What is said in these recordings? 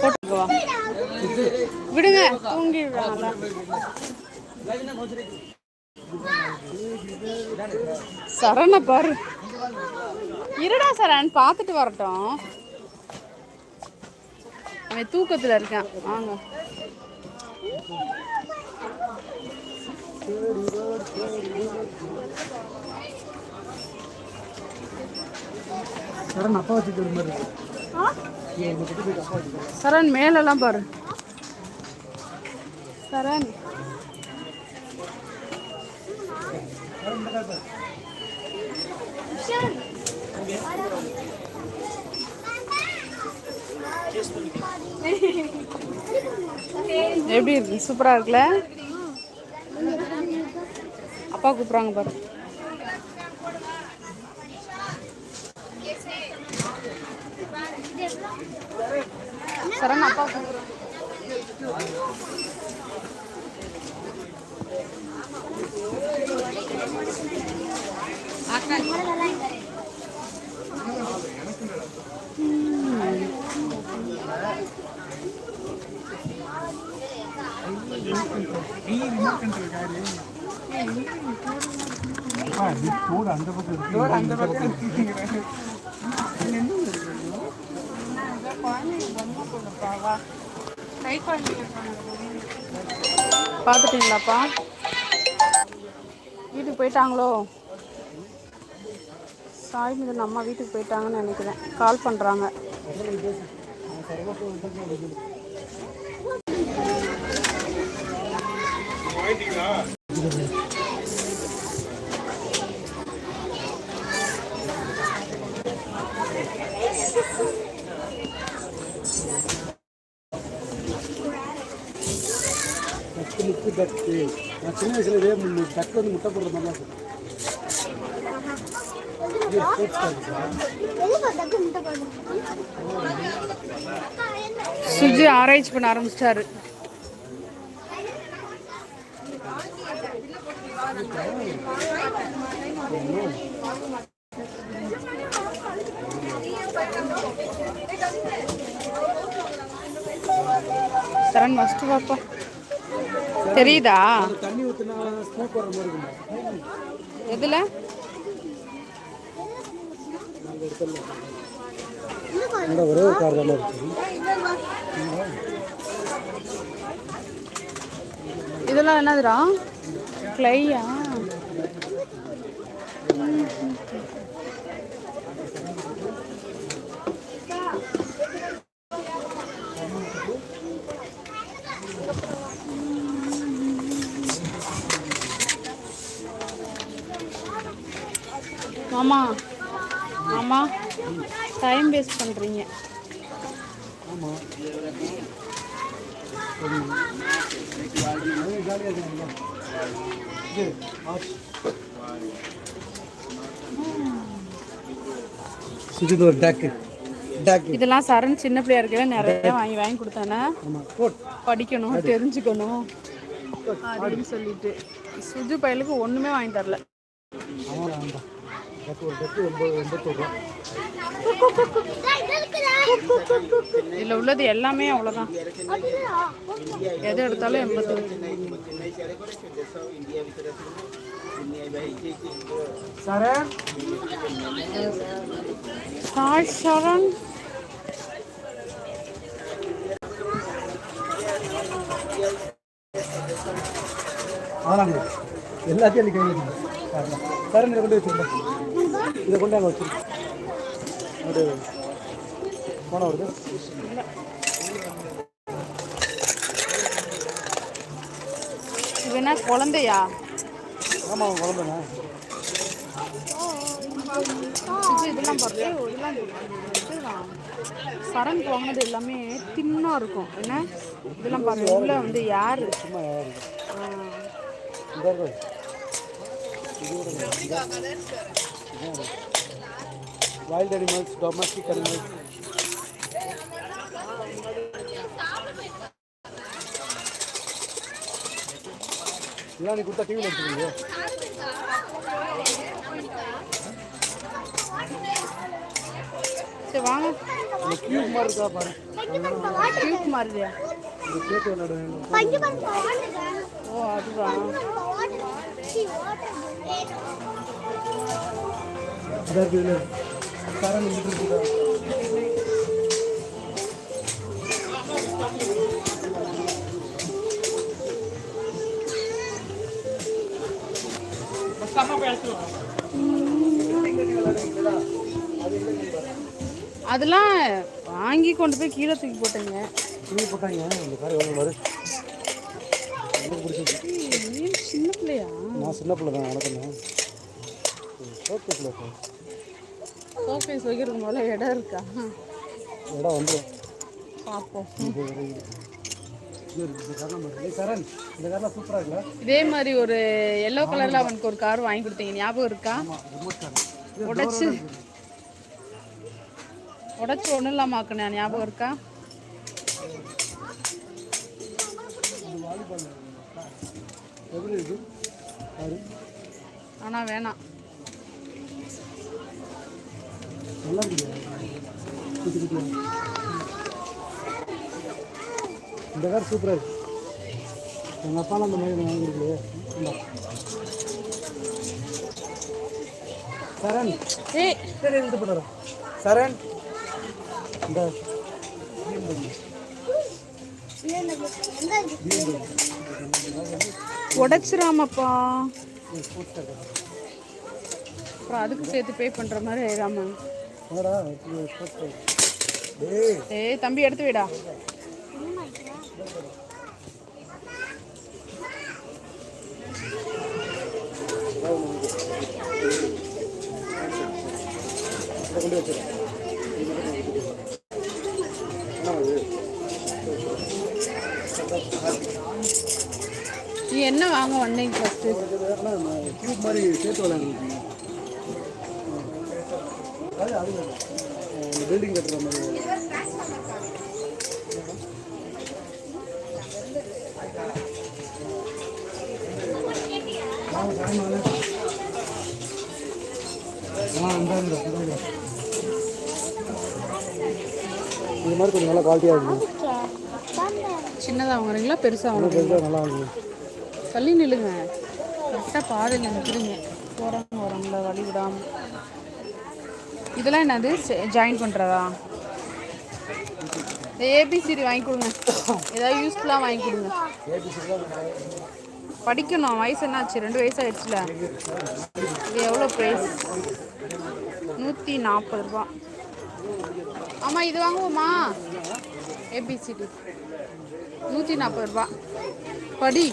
போட்டுக்கவா விடுங்க தூங்கி விடுறாங்க சரண பாரு. இருடா சரண் பார்த்துட்டு வரட்டும். அவன் தூக்கத்தில் இருக்கான். வாங்க. சரண் அப்பா வச்சுட்டு மாதிரி இருக்கு. சரண் மேலெல்லாம் பாரு. சரண். எப்படி இருக்கு? சூப்பரா இருக்குல்ல? அப்பா கூப்பிடுறாங்க பாரு. சரண் அப்பா கூப்பிடுறாங்க நீ ரிமோட் கண்ட்ரோல் காரு ஆ நீ போடு அந்த பக்கம் இருக்கு அந்த பக்கம் இருக்கு பார்த்துட்டீங்களாப்பா? வீட்டுக்கு போயிட்டாங்களோ? சாய் மீது அம்மா வீட்டுக்கு போயிட்டாங்கன்னு நினைக்கிறேன். கால் பண்ணுறாங்க டக்கு முக்கு நான் சின்ன வயசுல இதே முன்னு டக்கு வந்து முட்டை போடுற மாதிரி இருக்கும். சுஜி ஆராய்ச்சி பண்ண ஆரம்பிச்சிட்டாரு. சரண் மஸ்ட் பாப்பா தெரியுதா? தண்ணி ஊற்றினா ஸ்மோக் வர மாதிரி இருக்குமா எதுல? இந்த ஒரே ஒரு கார் தான் இருக்கு இதெல்லாம் என்னதுடா? கிளையா மாமா மாமா டைம் வேஸ்ட் பண்ணுறீங்க ஆமாம் இதெல்லாம் சரண் சின்ன பிள்ளையா இருக்கவே நிறைய வாங்கி வாங்கி கொடுத்தானே? ஆமாம் கோட் படிக்கணும் தெரிஞ்சுக்கணும். அப்படின்னு சொல்லிட்டு. சுஜு பயலுக்கு ஒண்ணுமே வாங்கி தரல. இதுல உள்ளது எல்லாமே அவ்வளவுதான் எது எடுத்தாலும் எண்பது. சரண் ஹாய் சரண். அதெல்லாம். எல்லாத்தையும் அள்ளி கையில் வச்சுருங்க சரண் இதை கொண்டு வச்சுருங்க இதை கொண்டு அங்கே வச்சுருங்க ஒரு போன வருது என்ன குழந்தையா? ஆமாம் குழந்தைங்க. இதெல்லாம் பார்த்து இதெல்லாம். சரண் வாங்கினது எல்லாமே தின்னா இருக்கும். என்ன? இதெல்லாம் பாருங்க உள்ள வந்து யாரு? சும்மா யாரு? அனிமல்ஸ் டொமஸ்டிக் அனிமல்ஸ் இதெல்லாம் நீ கொடுத்தா டிவியில் எடுத்துக்கீங்க சரி வாங்க இந்த கியூப் மாதிரி இருக்கா பாரு டியூப் மாதிரியா இந்த கேட்டு விளையாட ஓ அதுதான் இருக்குதா அதெல்லாம் வாங்கி கொண்டு போய் கீழே தூக்கி போட்டேங்க. தூக்கி போட்டாங்க. இந்த கார் எவ்வளோ வரும் பிள்ளையா நான் சின்ன பிள்ளை தான் வைக்கிறதுக்கு போல இடம் இருக்கா? இடம் பார்ப்போம். இது மாதிரி ஒரு எல்லோ கலர்ல அவனுக்கு ஒரு கார் வாங்கி கொடுத்தீங்க. ஞாபகம் இருக்கா? உடைச்சு. உடைச்சு ஒன்றும் இல்லாம ஆக்குனேன். ஞாபகம் இருக்கா? எப்படி இருக்கு பாரு ஆனா வேணாம். இந்த கார் சூப்பராக இருக்கு. எங்கள் அப்பாலாம் அந்த மாதிரி வாங்கிருக்கலையே. இல்லை சரண். ஏய் சரி எழுந்து போடுறோம் சரண். இந்த. உடச்சிராமப்பா. அப்புறம் அதுக்கு சேர்த்து பே பண்ணுற மாதிரி ஆயிடாமா ஏய் தம்பி எடுத்து விடா. இதை கொண்டு வச்சிரு நீ என்ன வாங்க வந்தீங்க ஃபர்ஸ்ட் ஆனால் டியூப் மாதிரி சேர்த்து விளையாண்டுருக்கீங்க பில்டிங் கட்டுற மாதிரி இந்த மாதிரி கொஞ்சம் நல்லா குவாலிட்டியாக இருக்குது சின்னதா வாங்குறீங்களா பெருசா வாங்குறீங்களா? நல்லா இருக்குது தள்ளி நில்லுங்க. கரெக்டாக பாதையில் நிற்கிறீங்க போகிறவங்க வரவங்கள வழி விடாம. இதெல்லாம் என்னது? ஜாயின் பண்ணுறதா ஏபிசிடி வாங்கி கொடுங்க. ஏதாவது யூஸ்ஃபுல்லாக வாங்கி கொடுங்க. படிக்கணும். வயசு என்னாச்சு? ரெண்டு வயசு ஆயிடுச்சுல. இது எவ்வளோ ப்ரைஸ் நூற்றி நாற்பது ரூபா. ஆமாம் இது வாங்குவோமா? ஏபிசிடி நூற்றி நாற்பது ரூபா. படி.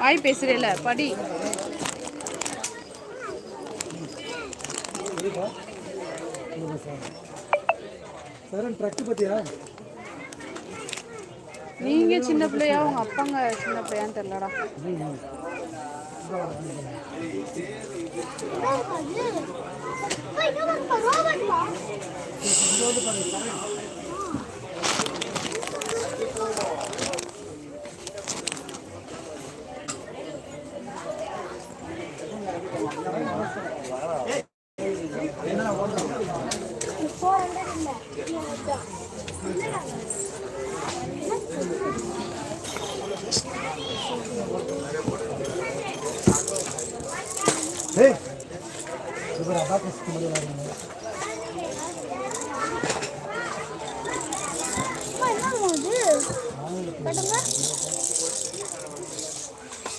வாய் பேசுறேல படி நீங்க சின்ன பிள்ளையா உங்க அப்பாங்க சின்ன பிள்ளையான்னு தெரியலடா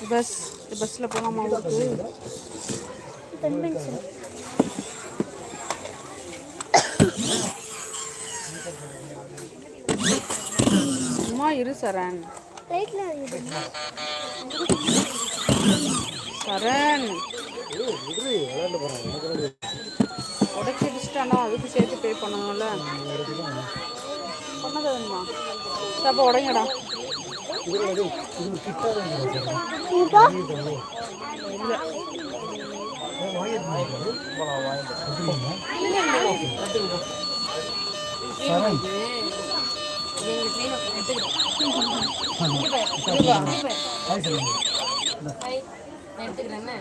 பஸ் பஸ்ல போகலாமா உங்களுக்கு சும்மா இரு சரண். சரண். சொல்லுங்க நான் எடுத்துக்கிறேன்னு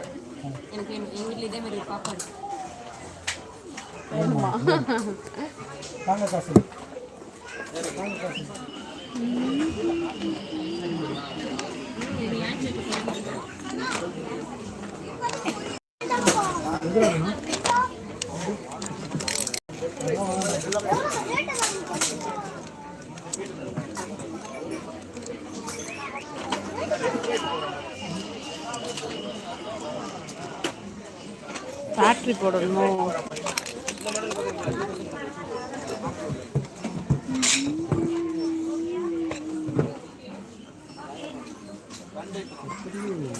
எனக்கு எங்கள் வீட்டில் இதே மாதிரி ஒரு பாப்பா இருக்கு வேணுமா தாங்க காசு தாங்க காசு எதுல வேணும்? பேட்ரி போடணும்? うん。